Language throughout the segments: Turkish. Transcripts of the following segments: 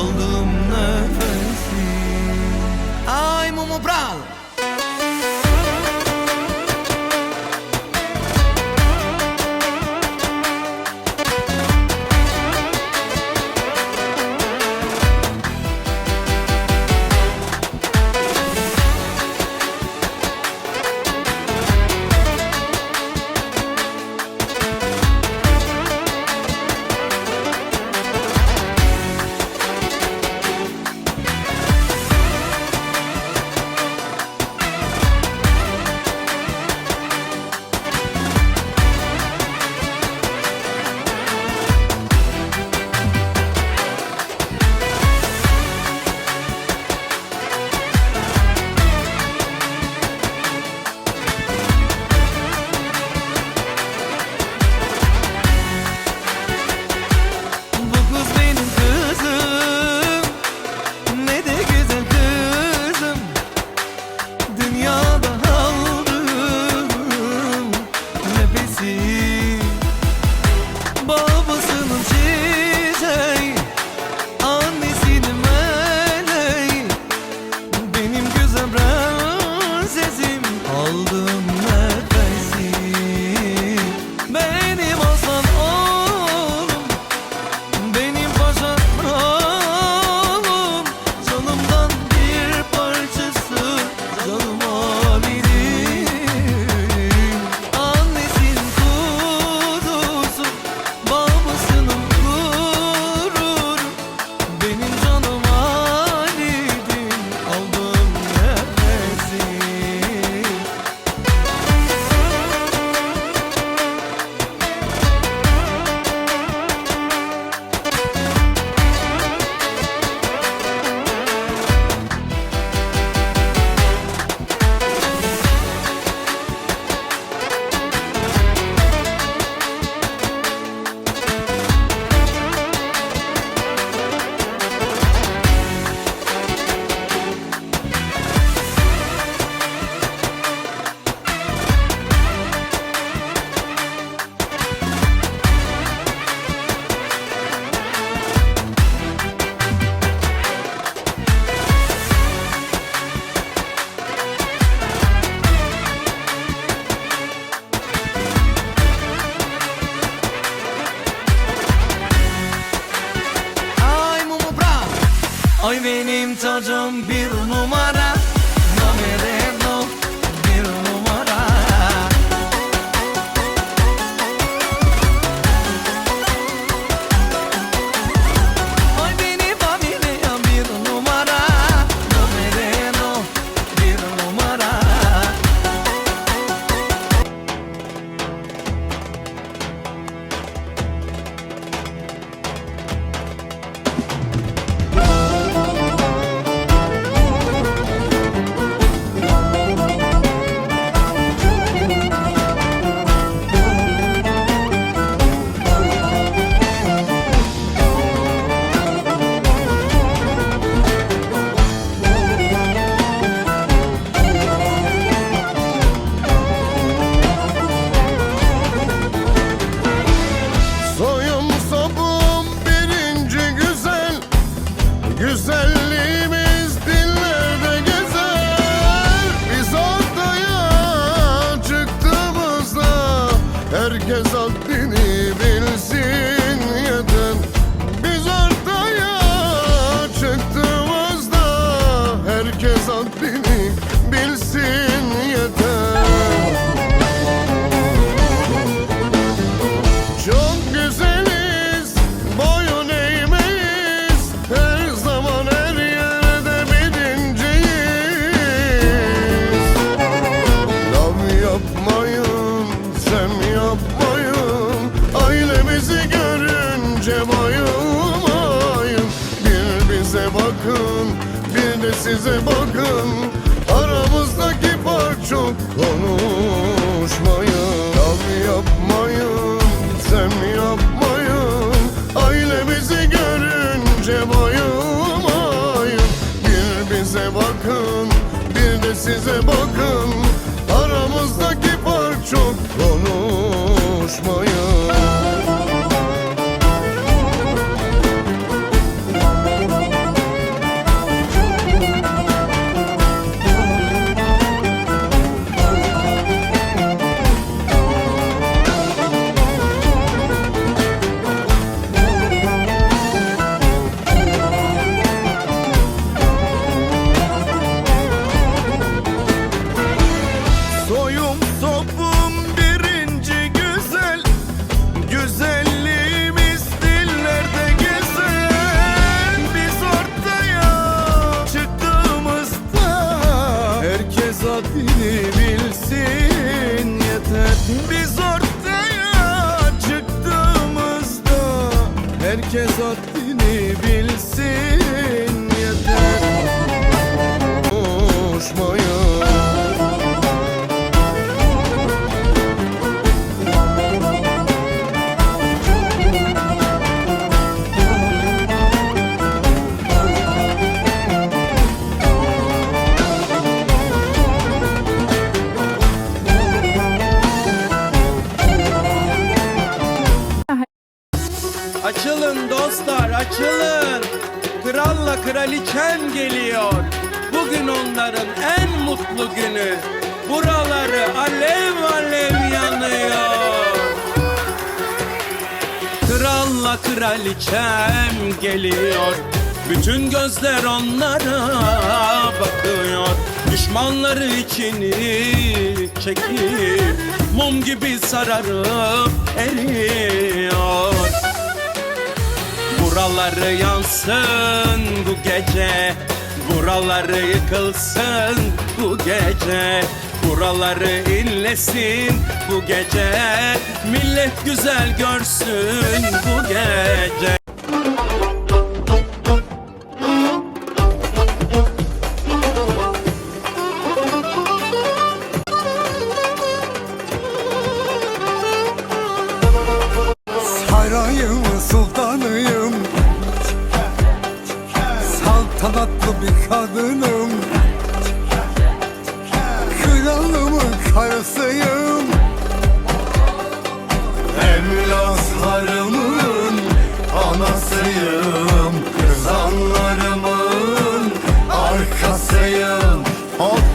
aldım nefesi Ay Mumu bravo. Oh. Ay benim tacım bir numara. moją herkes ot kraliçem geliyor. Bütün gözler onlara bakıyor. Düşmanları içini çekip Mum gibi sararıp eriyor. Buraları yansın bu gece. Buraları yıkılsın bu gece. Buraları inlesin bu gece. Millet güzel görsün bu gece.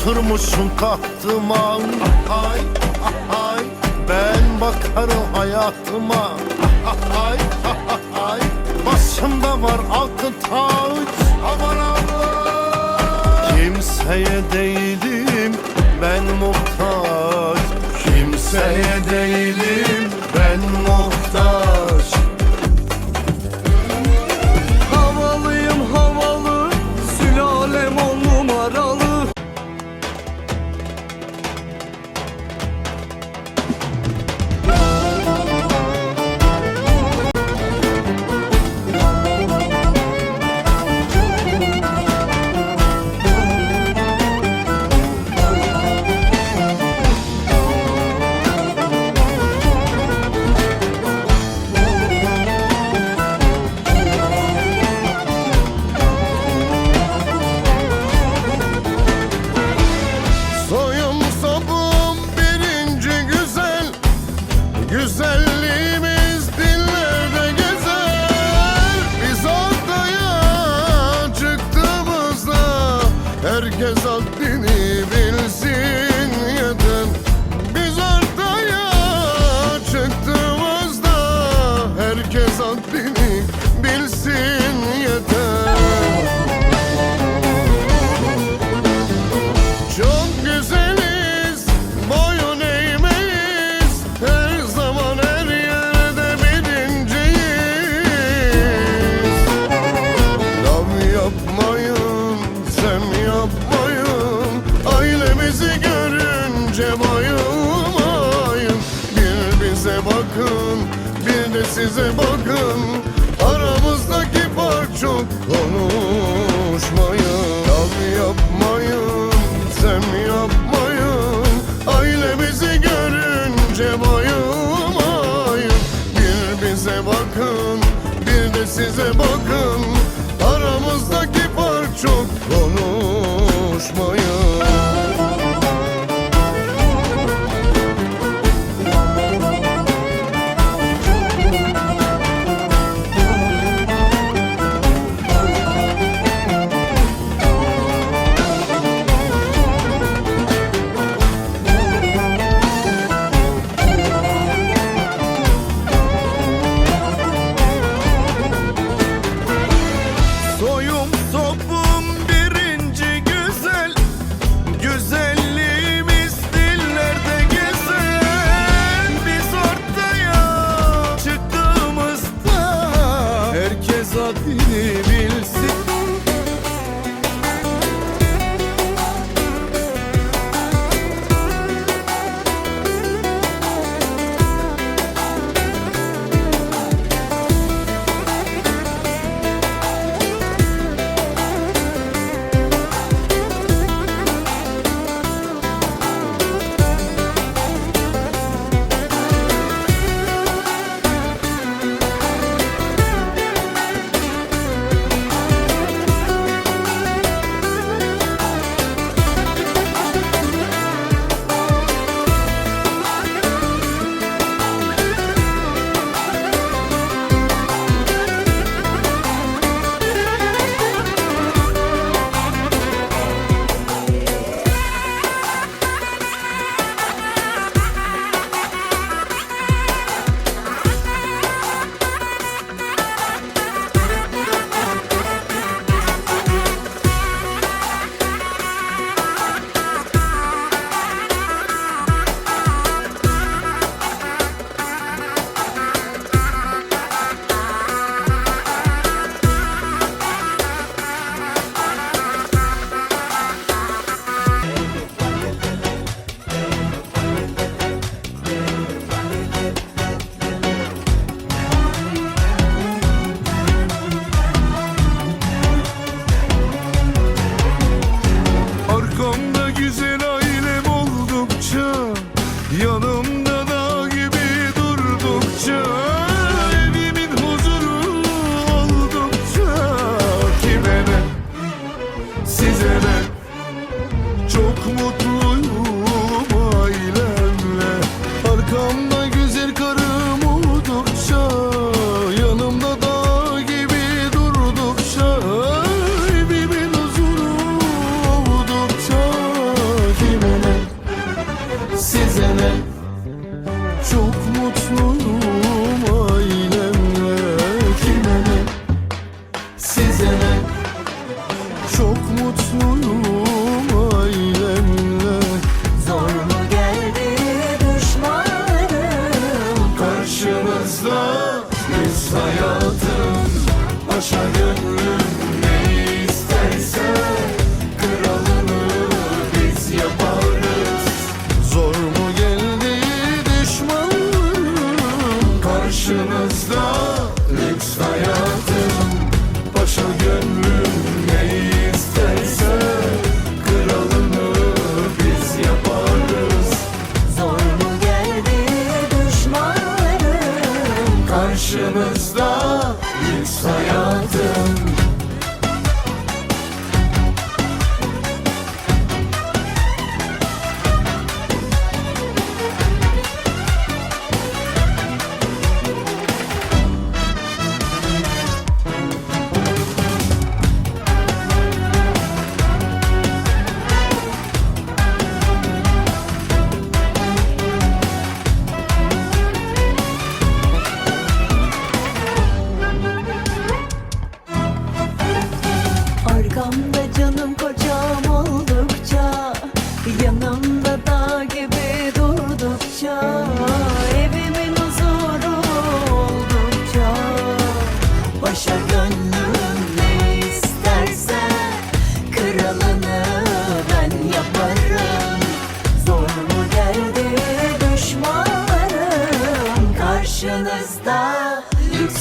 oturmuşsun kalktım an Ay ay. Ben bakarım hayatıma Ay ay. Başımda var altın taç Aman Allah Kimseye değilim ben muhtaç. Kimseye değilim ben muhtaç. 说人。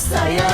있어요.